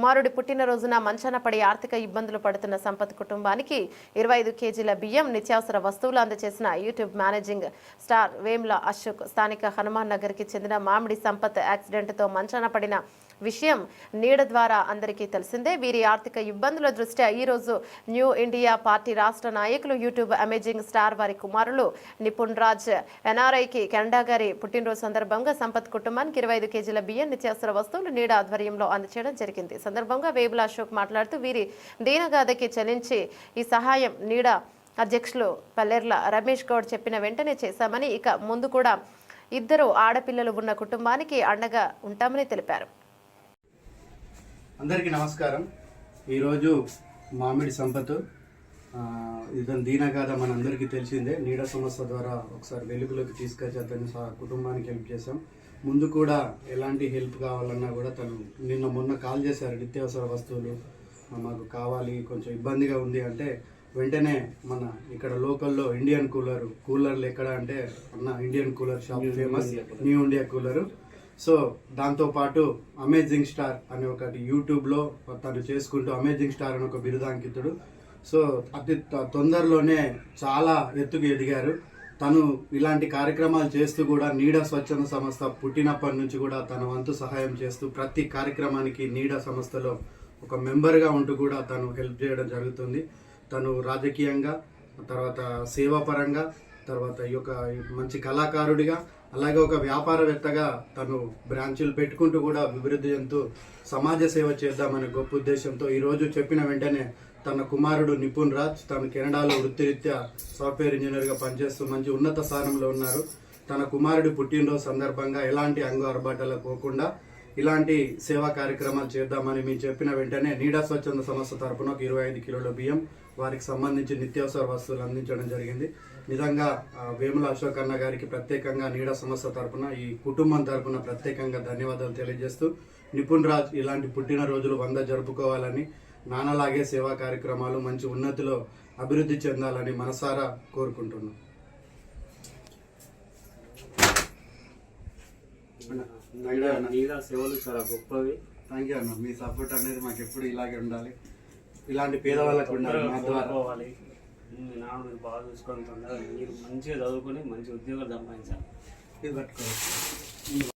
కుమారుడి పుట్టినరోజున మంచాన పడి ఆర్థిక ఇబ్బందులు పడుతున్న సంపత్ కుటుంబానికి ఇరవై ఐదు కేజీల బియ్యం నిత్యావసర వస్తువులు అందజేసిన YouTube managing star Vemla Ashok స్థానిక హనుమాన్ నగర్కి చెందిన మామిడి సంపత్ యాక్సిడెంట్తో మంచాన పడిన విషయం నీడ ద్వారా అందరికీ తెలిసిందే. వీరి ఆర్థిక ఇబ్బందుల దృష్ట్యా ఈరోజు న్యూ ఇండియా పార్టీ రాష్ట్ర నాయకులు యూట్యూబ్ అమేజింగ్ స్టార్ వారి కుమారులు నిపుణ్ రాజ్ ఎన్ఆర్ఐకి కెనడా గారి పుట్టినరోజు సందర్భంగా సంపత్ కుటుంబానికి ఇరవై ఐదు కేజీల బియ్యం నిత్యావసర వస్తువులు నీడ ఆధ్వర్యంలో అందచేయడం జరిగింది. సందర్భంగా వేబుల అశోక్ మాట్లాడుతూ వీరి దీనగాథకి చెల్లించి ఈ సహాయం నీడ అధ్యక్షులు పల్లెర్ల రమేష్ గౌడ్ చెప్పిన వెంటనే చేశామని ఇక ముందు కూడా ఇద్దరు ఆడపిల్లలు ఉన్న కుటుంబానికి అండగా ఉంటామని తెలిపారు. అందరికీ నమస్కారం. ఈరోజు మామిడి సంపత్ ఇతని దీనగాథ మనందరికీ తెలిసిందే. నీడ సంస్థ ద్వారా ఒకసారి వెలుగులోకి తీసుకొచ్చి అతని కుటుంబానికి హెల్ప్ చేశాం. ముందు కూడా ఎలాంటి హెల్ప్ కావాలన్నా కూడా తను నిన్న మొన్న కాల్ చేశారు. నిత్యావసర వస్తువులు మాకు కావాలి కొంచెం ఇబ్బందిగా ఉంది అంటే వెంటనే మన ఇక్కడ లోకల్లో ఇండియన్ కూలర్ కూలర్లు ఎక్కడ అంటే అన్న Indian cooler shop famous new India cooler. So దాంతో పాటు అమేజింగ్ స్టార్ అనే ఒకటి యూట్యూబ్లో తను చేసుకుంటూ అమేజింగ్ స్టార్ అని ఒక బిరుదాంకితుడు. సో అతి త- తొందరలోనే చాలా ఎత్తుకు ఎదిగారు. తను ఇలాంటి కార్యక్రమాలు చేస్తూ కూడా నీడ స్వచ్ఛంద సంస్థ పుట్టినప్పటి నుంచి కూడా తన వంతు సహాయం చేస్తూ ప్రతి కార్యక్రమానికి నీడ సంస్థలో ఒక మెంబర్గా ఉంటూ కూడా తను హెల్ప్ చేయడం జరుగుతుంది. తను రాజకీయంగా తర్వాత సేవాపరంగా తర్వాత ఈ యొక్క మంచి కళాకారుడిగా అలాగే ఒక వ్యాపారవేత్తగా తను బ్రాంచీలు పెట్టుకుంటూ కూడా అభివృద్ధి చెందుతూ సమాజ సేవ చేద్దామనే గొప్ప ఉద్దేశంతో ఈరోజు చెప్పిన వెంటనే తన కుమారుడు నిపుణ్ రాజ్ తను కెనడాలో వృత్తిరీత్యా సాఫ్ట్వేర్ ఇంజనీర్గా పనిచేస్తూ మంచి ఉన్నత స్థానంలో ఉన్నారు. తన కుమారుడి పుట్టినరోజు సందర్భంగా ఎలాంటి అంగు అరబాటలకు పోకుండా ఇలాంటి సేవా కార్యక్రమాలు చేద్దామని మేము చెప్పిన వెంటనే నీడా స్వచ్ఛంద సంస్థ తరపున ఒక ఇరవై ఐదు కిలోల బియ్యం వారికి సంబంధించి నిత్యావసర వస్తువులు అందించడం జరిగింది. నిజంగా వేముల అశోక్ అన్న గారికి ప్రత్యేకంగా నీడా సంస్థ తరపున ఈ కుటుంబం తరపున ప్రత్యేకంగా ధన్యవాదాలు తెలియజేస్తూ నిపుణ్ రాజ్ ఇలాంటి పుట్టినరోజులు వంద జరుపుకోవాలని నాన్నలాగే సేవా కార్యక్రమాలు మంచి ఉన్నతిలో అభివృద్ధి చెందాలని మనసారా కోరుకుంటున్నాం. నీడ సేవలు చాలా గొప్పవి. థ్యాంక్ యూ అన్న. మీ సపోర్ట్ అనేది మాకు ఎప్పుడు ఇలాగే ఉండాలి. ఇలాంటి పేదవాళ్ళకు ఉండాలి మా ద్వారా. కోరుకోవాలి మీ నాన్న మీరు బాగా చూసుకొని తొందరగా మీరు మంచిగా చదువుకొని మంచి ఉద్యోగాలు సంపాదించాలి. ఇది